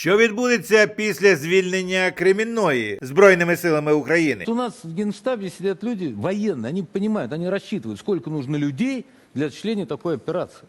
Що відбудеться після звільнення Кремінної збройними силами України? У нас в генштабі сидять люди воєнні, вони розуміють, вони розчитують, сколько нужно людей для членів такої операции.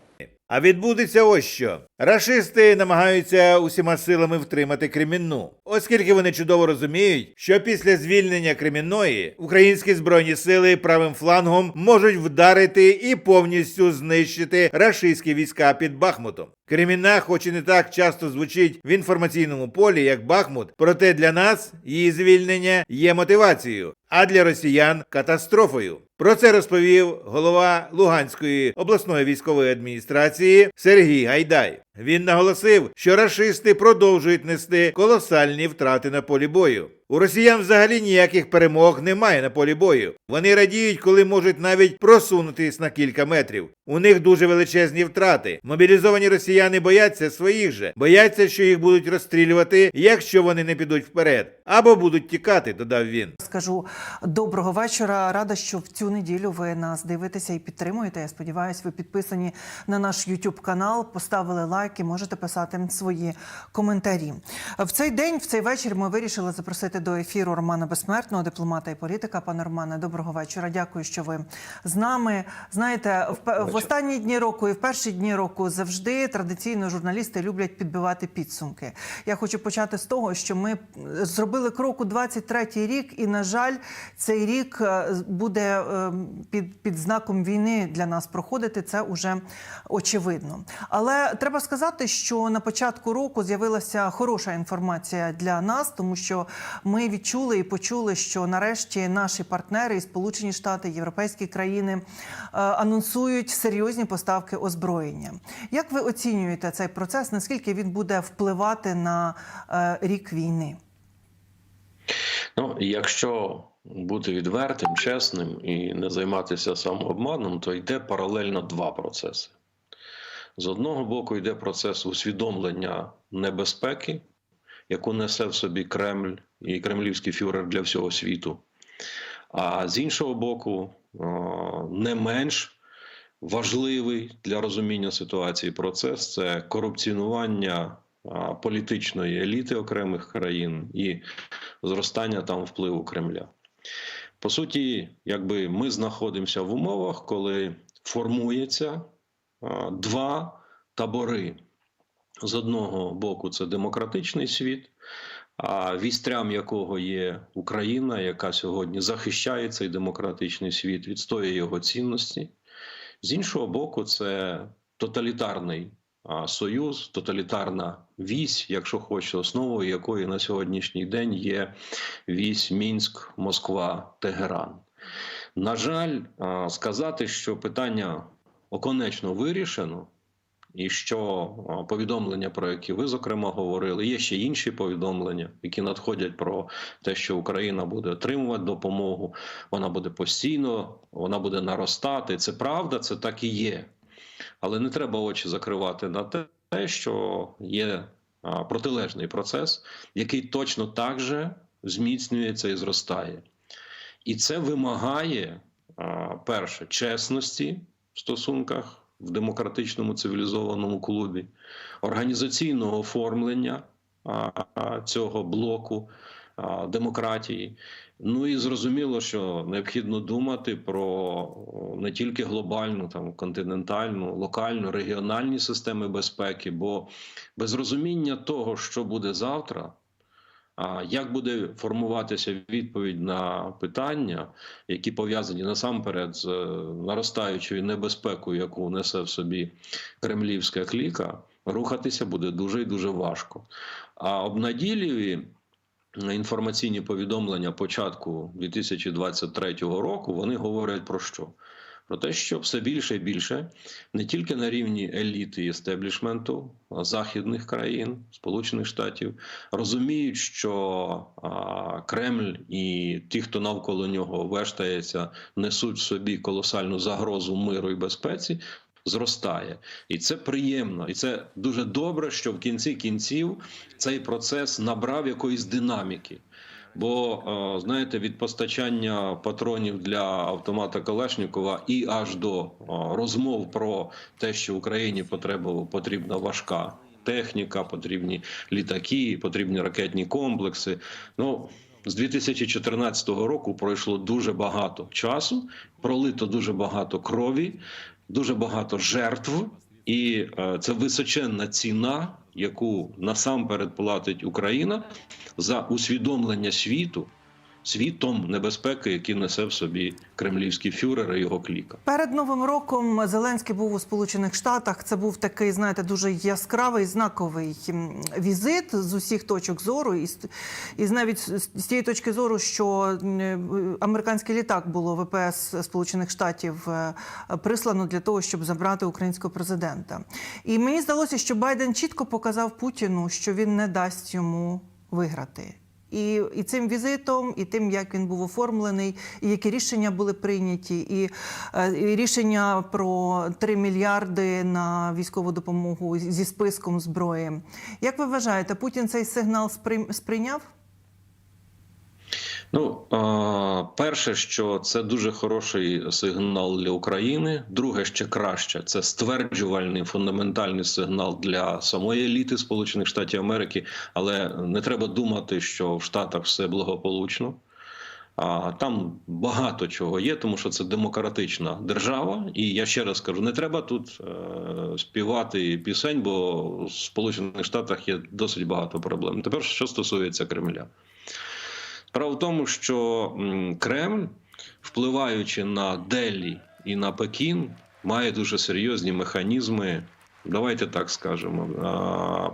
А відбудеться ось що. Рашисти намагаються усіма силами втримати Кремінну, оскільки вони чудово розуміють, що після звільнення Кремінної українські збройні сили правим флангом можуть вдарити і повністю знищити рашистські війська під Бахмутом. Кремінна, хоч і не так часто звучить в інформаційному полі, як Бахмут, проте для нас її звільнення є мотивацією, а для росіян катастрофою. Про це розповів голова Луганської обласної військової адміністрації Сергій Гайдай. Він наголосив, що рашисти продовжують нести колосальні втрати на полі бою. У росіян взагалі ніяких перемог немає на полі бою. Вони радіють, коли можуть навіть просунутись на кілька метрів. У них дуже величезні втрати. Мобілізовані росіяни бояться своїх же, бояться, що їх будуть розстрілювати, якщо вони не підуть вперед, або будуть тікати, додав він. Скажу доброго вечора. Рада, що в цю неділю ви нас дивитеся і підтримуєте. Я сподіваюся, ви підписані на наш YouTube канал, поставили лайки, можете писати свої коментарі. В цей день, в цей вечір, ми вирішили запросити до ефіру Романа Безсмертного, дипломата і політика. Пане Романе, доброго вечора. Дякую, що ви з нами. Знаєте, в, в останні дні року і в перші дні року завжди традиційно журналісти люблять підбивати підсумки. Я хочу почати з того, що ми зробили крок у 23-й рік, і на жаль, цей рік е, буде е, під, під знаком війни для нас проходити. Це уже очевидно. Але треба сказати, що на початку року з'явилася хороша інформація для нас, тому що ми відчули і почули, що нарешті наші партнери, і Сполучені Штати, європейські країни е, анонсують серйозні поставки озброєння. Як ви оцінюєте цей процес? Наскільки він буде впливати на е, рік війни? Ну, якщо бути відвертим, чесним і не займатися самообманом, то йде паралельно два процеси. З одного боку, йде процес усвідомлення небезпеки, яку несе в собі Кремль і кремлівський фюрер для всього світу. А з іншого боку, не менш важливий для розуміння ситуації процес це корупціонування політичної еліти окремих країн і зростання там впливу Кремля. По суті, якби ми знаходимося в умовах, коли формується два табори. З одного боку, це демократичний світ, а вістрям якого є Україна, яка сьогодні захищає цей демократичний світ, відстоює його цінності. З іншого боку, це тоталітарний союз, тоталітарна вісь, якщо хочете, основою якої на сьогоднішній день є вісь Мінськ, Москва, Тегеран. На жаль, сказати, що питання оконечно вирішено, і що повідомлення, про які ви зокрема говорили, є ще інші повідомлення, які надходять про те, що Україна буде отримувати допомогу, вона буде постійно, вона буде наростати. Це правда, це так і є. Але не треба очі закривати на те, що є протилежний процес, який точно так же зміцнюється і зростає. І це вимагає, перше, чесності стосунках в демократичному цивілізованому клубі, організаційного оформлення цього блоку демократії. Ну і зрозуміло, що необхідно думати про не тільки глобальну, там континентальну, локальну, регіональні системи безпеки, бо без розуміння того, що буде завтра. Як буде формуватися відповідь на питання, які пов'язані насамперед з е, наростаючою небезпекою, яку несе в собі кремлівська кліка, рухатися буде дуже і дуже важко. А обнадійливі інформаційні повідомлення початку 2023 року вони говорять про що? Про те, що все більше і більше не тільки на рівні еліти естеблішменту західних країн, Сполучених Штатів, розуміють, що а, Кремль і ті, хто навколо нього вештається, несуть в собі колосальну загрозу миру і безпеці. Зростає, і це приємно, і це дуже добре, що в кінці кінців цей процес набрав якоїсь динаміки. Бо е, знаєте, від постачання патронів для автомата Калашнікова і аж до е, розмов про те, що Україні потрібна важка техніка, потрібні літаки, потрібні ракетні комплекси. Ну з 2014 року пройшло дуже багато часу, пролито дуже багато крові, дуже багато жертв, і е, це височенна ціна, яку насамперед платить Україна за усвідомлення світу світом небезпеки, які несе в собі кремлівський фюрер і його кліка. Перед новим роком Зеленський був у Сполучених Штатах. Це був такий, знаєте, дуже яскравий знаковий візит з усіх точок зору, і, і навіть з тієї точки зору, що м, американський літак було ВПС Сполучених Штатів е, прислано для того, щоб забрати українського президента. І мені здалося, що Байден чітко показав Путіну, що він не дасть йому виграти. І, і цим візитом, і тим, як він був оформлений, і які рішення були прийняті, і, е, і рішення про 3 мільярди на військову допомогу зі списком зброї. Як ви вважаєте, Путін цей сигнал сприйняв? Ну, перше, що це дуже хороший сигнал для України. Друге, ще краще, це стверджувальний фундаментальний сигнал для самої еліти Сполучених Штатів Америки. Але не треба думати, що в Штатах все благополучно. А там багато чого є, тому що це демократична держава. І я ще раз кажу: не треба тут е, співати пісень, бо в Сполучених Штатах є досить багато проблем. Тепер що стосується Кремля. Справа в тому, що Кремль, впливаючи на Делі і на Пекін, має дуже серйозні механізми. Давайте так скажемо,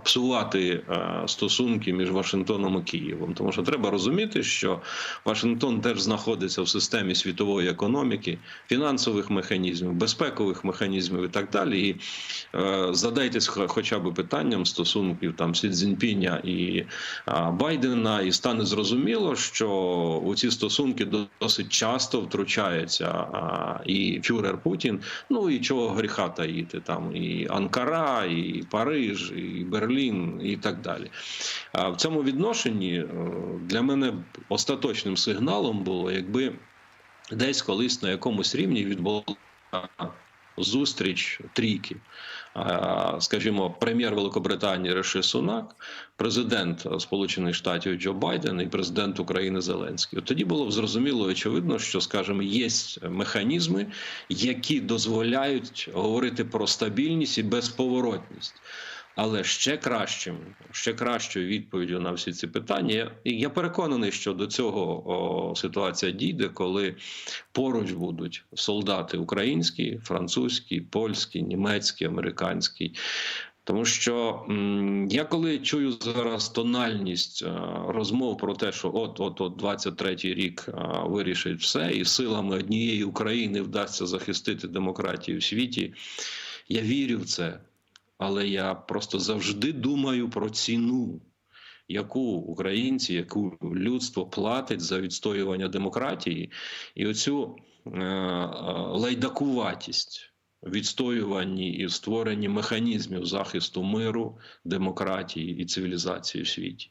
псувати стосунки між Вашингтоном і Києвом. Тому що треба розуміти, що Вашингтон теж знаходиться в системі світової економіки, фінансових механізмів, безпекових механізмів і так далі. І е, задайтесь хоча б питанням стосунків там Сі Цзіньпіня і Байдена, і стане зрозуміло, що у ці стосунки досить часто втручається і фюрер Путін. Ну і чого гріха таїти там і Анкара, і Париж, і Берлін, і так далі. А в цьому відношенні е, для мене остаточним сигналом було, якби десь колись на якомусь рівні відбулася зустріч трійки. А, Скажімо, прем'єр Великобританії Реши Сунак, президент Сполучених Штатів Джо Байден і президент України Зеленський. От тоді було зрозуміло і очевидно, що скажімо, є механізми, які дозволяють говорити про стабільність і безповоротність. Але ще кращим, ще кращою відповіддю на всі ці питання. Я, переконаний, що до цього о, ситуація дійде, коли поруч будуть солдати українські, французькі, польські, німецькі, американські. Тому що я коли чую зараз тональність е, розмов про те, що от от от 23-й рік е, вирішить все, і силами однієї України вдасться захистити демократію в світі, я вірю в це. Але я просто завжди думаю про ціну, яку українці, яку людство платить за відстоювання демократії, і оцю е, е, лайдакуватість відстоюванні і створенні механізмів захисту миру, демократії і цивілізації в світі.